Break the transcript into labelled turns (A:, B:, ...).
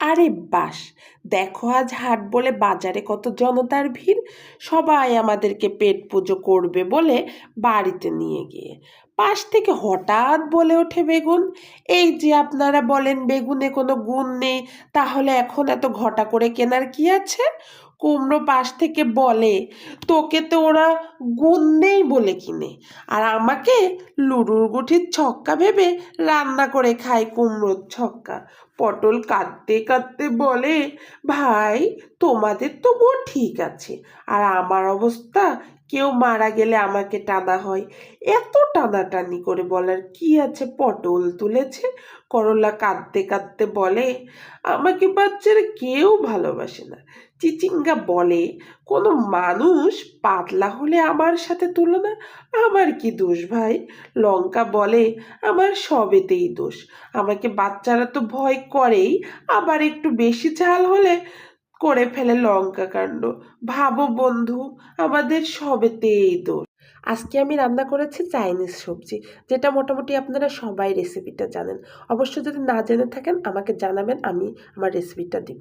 A: আরে বাস, দেখো আজ হাট বলে বাজারে কত জনতার ভিড়। সবাই আমাদেরকে পেট পুজো করবে বলে বাড়িতে নিয়ে গিয়ে। পাশ থেকে হঠাৎ বলে ওঠে বেগুন, এই যে আপনারা বলেন বেগুনে কোনো গুণ নেই, তাহলে এখন এত ঘটা করে কেনার কি আছে? কুমড়ো পাশ থেকে বলে, তোকে তো ওরা গুণ নেই বলে কিনে। আর আমাকে লুডুর গুঠির ছক্কা ভেবে রান্না করে খায় কুমড়োর ছক্কা। পটল কাঁদতে কাঁদতে বলে, ভাই তোমাদের তো তবুও ঠিক আছে। আর আমার অবস্থা, কেউ মারা গেলে আমাকে টানা হয়। এত টানাটানি করে বলার কি আছে? পটল তুলেছে, করলা কাঁদতে কাঁদতে বলে, আমাকে বাচ্চারা কেউ ভালোবাসে না। চিচিঙ্গা বলে, কোনো মানুষ পাতলা হলে আমার সাথে তুলনা? আমার কি দোষ ভাই? লঙ্কা বলে, আমার সবেতেই দোষ। আমাকে বাচ্চারা তো ভয় করেই, আবার একটু বেশি ঝাল হলে করে ফেলে লঙ্কা কাণ্ড। ভাবো বন্ধু, আমাদের সবেতেই দোষ। আজকে আমি রান্না করেছি চাইনিজ সবজি, যেটা মোটামুটি আপনারা সবাই রেসিপিটা জানেন। অবশ্য যদি না জেনে থাকেন, আমাকে জানাবেন, আমি আমার রেসিপিটা দিব।